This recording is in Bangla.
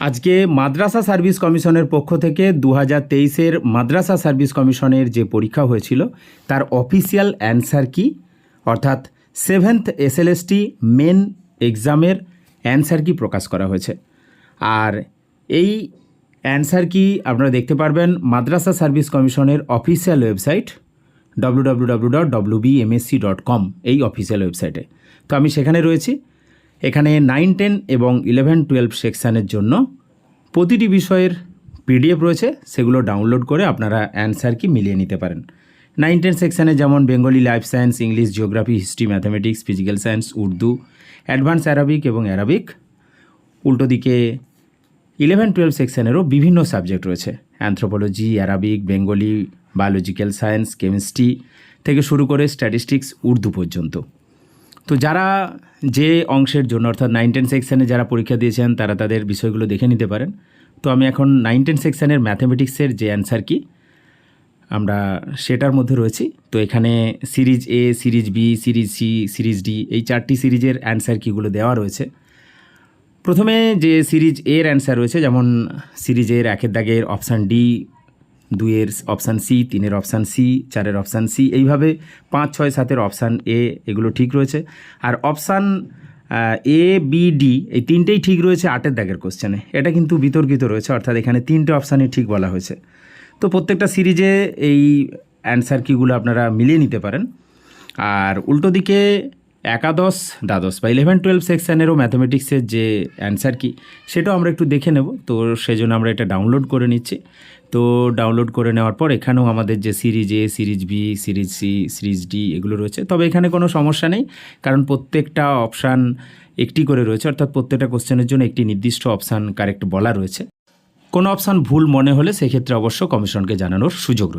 আজকে মাদ্রাসা সার্ভিস কমিশনের পক্ষ থেকে দু হাজার তেইশের মাদ্রাসা সার্ভিস কমিশনের যে পরীক্ষা হয়েছিল, তার অফিসিয়াল অ্যান্সার কি? অর্থাৎ সেভেন্থ এসএলএসটি মেন এক্সামের অ্যান্সার কি প্রকাশ করা হয়েছে? আর এই অ্যান্সার কি আপনারা দেখতে পারবেন মাদ্রাসা সার্ভিস কমিশনের অফিসিয়াল ওয়েবসাইট ডব্লু ডট এই অফিসিয়াল ওয়েবসাইটে। তো আমি সেখানে রয়েছি। এখানে নাইন টেন এবং ইলেভেন টুয়েলভ সেকশানের জন্য প্রতিটি বিষয়ের পিডিএফ রয়েছে, সেগুলো ডাউনলোড করে আপনারা অ্যান্সার কি মিলিয়ে নিতে পারেন। নাইন টেন সেকশানে যেমন Bengali life science English geography history mathematics physical science Urdu advance Arabic এবং অ্যারাবিক উল্টো দিকে ইলেভেন টুয়েলভ সেকশানেরও বিভিন্ন সাবজেক্ট রয়েছে anthropology Arabic Bengali biological science chemistry থেকে শুরু করে স্ট্যাটিস্টিক্স উর্দু পর্যন্ত। তো যারা যে অংশের জন্য, অর্থাৎ নাইন টেন সেকশানে যারা পরীক্ষা দিয়েছেন, তারা তাদের বিষয়গুলো দেখে নিতে পারেন। তো আমি এখন নাইন টেন সেকশানের ম্যাথামেটিক্সের যে অ্যান্সার কি, আমরা সেটার মধ্যে রয়েছি। তো এখানে series A series B series C series D এই চারটি সিরিজের অ্যান্সার কিগুলো দেওয়া রয়েছে। প্রথমে যে সিরিজ এর অ্যান্সার রয়েছে, যেমন সিরিজের একের দাগের অপশান ডি দুইয়ের অপশান সি তিনের অপশান সি চারের অপশান সি এইভাবে পাঁচ, ছয়, সাতের অপশান এ এগুলো ঠিক রয়েছে। আর অপশান এ বি ডি এই তিনটেই ঠিক রয়েছে আটের দাগের কোশ্চেনে এটা কিন্তু বিতর্কিত রয়েছে, অর্থাৎ এখানে তিনটে অপশানই ঠিক বলা হয়েছে। তো প্রত্যেকটা সিরিজে এই অ্যান্সার কিগুলো আপনারা মিলিয়ে নিতে পারেন। আর উল্টো দিকে একাদশ, দ্বাদশ বা ইলেভেন টুয়েলভ সেকশানেরও ম্যাথামেটিক্সের যে অ্যান্সার কি, সেটাও আমরা একটু দেখে নেব। তো সেজন্য আমরা এটা ডাউনলোড করে নিচ্ছি। তো ডাউনলোড করে নেওয়ার পর এখানেও আমাদের যে series A series B series C series D এগুলো রয়েছে। তবে এখানে কোনো সমস্যা নেই, কারণ প্রত্যেকটা অপশান একটি করে রয়েছে, অর্থাৎ প্রত্যেকটা কোশ্চেনের জন্য একটি নির্দিষ্ট অপশান কারেক্ট বলা রয়েছে। কোনো অপশান ভুল মনে হলে সেক্ষেত্রে অবশ্য কমিশনকে জানানোর সুযোগ রয়েছে।